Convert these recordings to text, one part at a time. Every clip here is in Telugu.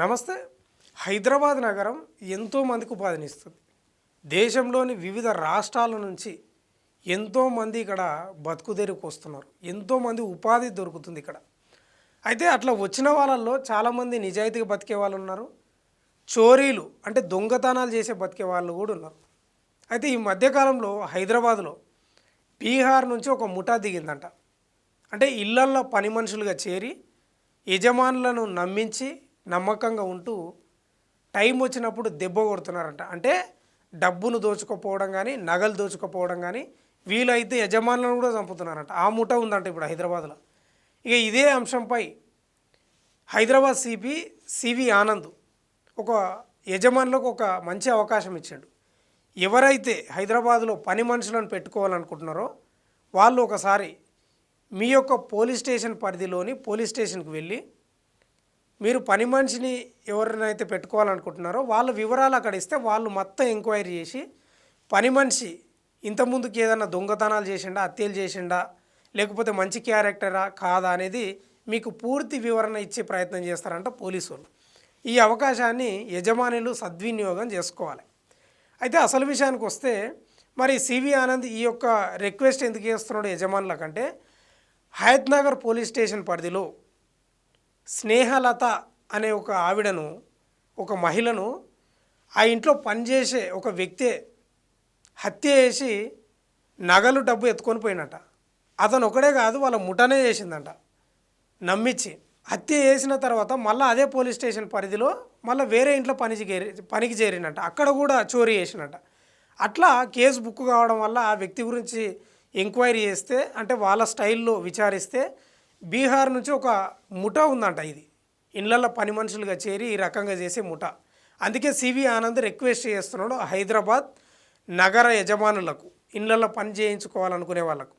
నమస్తే. హైదరాబాద్ నగరం ఎంతోమందికి ఉపాధినిస్తుంది. దేశంలోని వివిధ రాష్ట్రాల నుంచి ఎంతోమంది ఇక్కడ బతుకుదెరుకు వస్తున్నారు. ఎంతోమంది ఉపాధి దొరుకుతుంది ఇక్కడ. అయితే అట్లా వచ్చిన వాళ్ళల్లో చాలామంది నిజాయితీగా బతికే వాళ్ళు ఉన్నారు. చోరీలు అంటే దొంగతనాలు చేసే బతికే వాళ్ళు కూడా ఉన్నారు. అయితే ఈ మధ్యకాలంలో హైదరాబాద్లో బీహార్ నుంచి ఒక ముఠా దిగిందంట. అంటే ఇళ్ళల్లో పని మనుషులుగా చేరి యజమానులను నమ్మించి నమ్మకంగా ఉంటూ టైం వచ్చినప్పుడు దెబ్బ కొడుతున్నారంట. అంటే డబ్బును దోచుకోపోవడం కానీ నగలు దోచుకోపోవడం కానీ వీలైతే యజమానులను కూడా చంపుతున్నారంట. ఆ ముఠ ఉందంట ఇప్పుడు హైదరాబాద్లో. ఇక ఇదే అంశంపై హైదరాబాద్ సిపి సివి ఆనంద్ ఒక యజమానులకు ఒక మంచి అవకాశం ఇచ్చాడు. ఎవరైతే హైదరాబాద్లో పని మనుషులను పెట్టుకోవాలనుకుంటున్నారో వాళ్ళు ఒకసారి మీ యొక్క పోలీస్ స్టేషన్ పరిధిలోని పోలీస్ స్టేషన్కి వెళ్ళి మీరు పని మనిషిని ఎవరినైతే పెట్టుకోవాలనుకుంటున్నారో వాళ్ళ వివరాలు అక్కడ ఇస్తే వాళ్ళు మొత్తం ఎంక్వైరీ చేసి పని మనిషి ఇంతకుముందుకు ఏదైనా దొంగతనాలు చేసిండా హత్యలు చేసిండా లేకపోతే మంచి క్యారెక్టరా కాదా అనేది మీకు పూర్తి వివరణ ఇచ్చే ప్రయత్నం చేస్తారంట పోలీసు వాళ్ళు ఈ అవకాశాన్ని యజమానులు సద్వినియోగం చేసుకోవాలి. అయితే అసలు విషయానికి వస్తే మరి సివి ఆనంద్ ఈ యొక్క రిక్వెస్ట్ ఎందుకు చేస్తున్నాడు యజమానులకంటే హయత్ నగర్ పోలీస్ స్టేషన్ పరిధిలో స్నేహలత అనే ఒక ఆవిడను ఒక మహిళను ఆ ఇంట్లో పనిచేసే ఒక వ్యక్తే హత్య చేసి నగలు డబ్బు ఎత్తుకొని పోయినట. అతను ఒకడే కాదు వాళ్ళ ముఠనే చేసిందంట. నమ్మించి హత్య చేసిన తర్వాత మళ్ళీ అదే పోలీస్ స్టేషన్ పరిధిలో మళ్ళీ వేరే ఇంట్లో పనికి చేరి పనికి చేరినట్ట అక్కడ కూడా చోరీ చేసినట్ట అట్లా కేసు బుక్ కావడం వల్ల ఆ వ్యక్తి గురించి ఎంక్వైరీ చేస్తే అంటే వాళ్ళ స్టైల్లో విచారిస్తే బీహార్ నుంచి ఒక ముఠ ఉందంట ఇది. ఇళ్ళలో పని మనుషులుగా చేరి ఈ రకంగా చేసే ముఠ. అందుకే సివి ఆనంద్ రిక్వెస్ట్ చేస్తున్నాడు హైదరాబాద్ నగర యజమానులకు ఇళ్ళలో పని చేయించుకోవాలనుకునే వాళ్ళకు.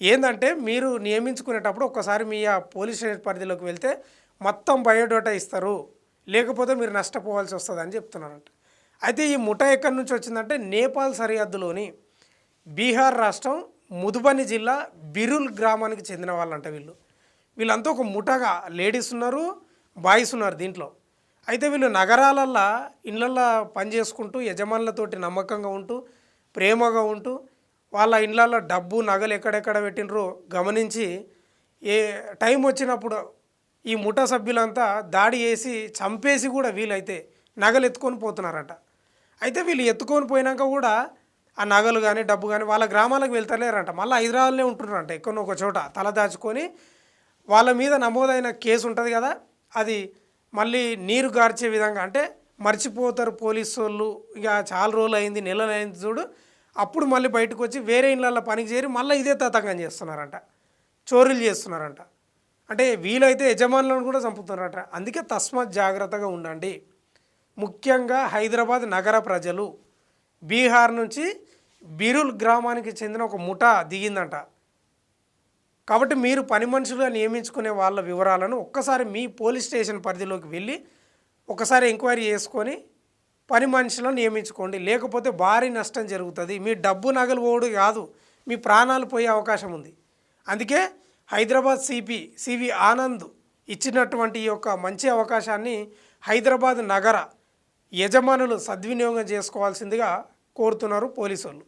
ఏంటంటే మీరు నియమించుకునేటప్పుడు ఒకసారి మీ ఆ పోలీస్ స్టేషన్ పరిధిలోకి వెళ్తే మొత్తం బయోడేటా ఇస్తారు. లేకపోతే మీరు నష్టపోవాల్సి వస్తుంది అని చెప్తున్నారంట. అయితే ఈ ముఠ ఎక్కడి నుంచి వచ్చిందంటే నేపాల్ సరిహద్దులోని బీహార్ రాష్ట్రం ముదుబని జిల్లా బిరుల్ గ్రామానికి చెందిన వాళ్ళంట వీళ్ళు. వీళ్ళంతా ఒక ముఠగా లేడీస్ ఉన్నారు బాయ్స్ ఉన్నారు దీంట్లో. అయితే వీళ్ళు నగరాలల్లో ఇళ్ళల్లో పని చేసుకుంటూ యజమానులతోటి నమ్మకంగా ఉంటూ ప్రేమగా ఉంటూ వాళ్ళ ఇళ్ళల్లో డబ్బు నగలు ఎక్కడెక్కడ పెట్టినరో గమనించి ఏ టైం వచ్చినప్పుడు ఈ ముఠా సభ్యులంతా దాడి చేసి చంపేసి కూడా వీలైతే నగలు ఎత్తుకొని పోతున్నారట. అయితే వీళ్ళు ఎత్తుకొని పోయినాక కూడా ఆ నగలు కానీ డబ్బు కానీ వాళ్ళ గ్రామాలకు వెళ్తలేరంట. మళ్ళీ హైదరాబాద్లోనే ఉంటున్నారంట ఎక్కడో ఒక చోట తల దాచుకొని. వాళ్ళ మీద నమోదైన కేసు ఉంటుంది కదా అది మళ్ళీ నీరు గార్చే విధంగా అంటే మర్చిపోతారు పోలీసు వాళ్ళు ఇక చాలా రోజులు అయింది నెలలు అయింది చూడు. అప్పుడు మళ్ళీ బయటకు వచ్చి వేరే ఇళ్ళల్లో పనికి చేరి మళ్ళీ ఇదే తతంగం చేస్తున్నారంట. చోరీలు చేస్తున్నారంట. అంటే వీలైతే యజమానులను కూడా చంపుతున్నారట. అందుకే తస్మాత్ జాగ్రత్తగా ఉండండి. ముఖ్యంగా హైదరాబాద్ నగర ప్రజలు. బీహార్ నుంచి బిరుల్ గ్రామానికి చెందిన ఒక ముఠా దిగిందంట. కాబట్టి మీరు పని మనుషులుగా నియమించుకునే వాళ్ళ వివరాలను ఒక్కసారి మీ పోలీస్ స్టేషన్ పరిధిలోకి వెళ్ళి ఒకసారి ఎంక్వైరీ చేసుకొని పని మనుషులను నియమించుకోండి. లేకపోతే భారీ నష్టం జరుగుతుంది. మీ డబ్బు నగలు పోడు కాదు. మీ ప్రాణాలు పోయే అవకాశం ఉంది. అందుకే హైదరాబాద్ సిపి సివి ఆనంద్ ఇచ్చినటువంటి ఈ యొక్క మంచి అవకాశాన్ని హైదరాబాద్ నగర యజమానులు సద్వినియోగం చేసుకోవాల్సిందిగా కోరుతున్నారు పోలీసు వాళ్ళు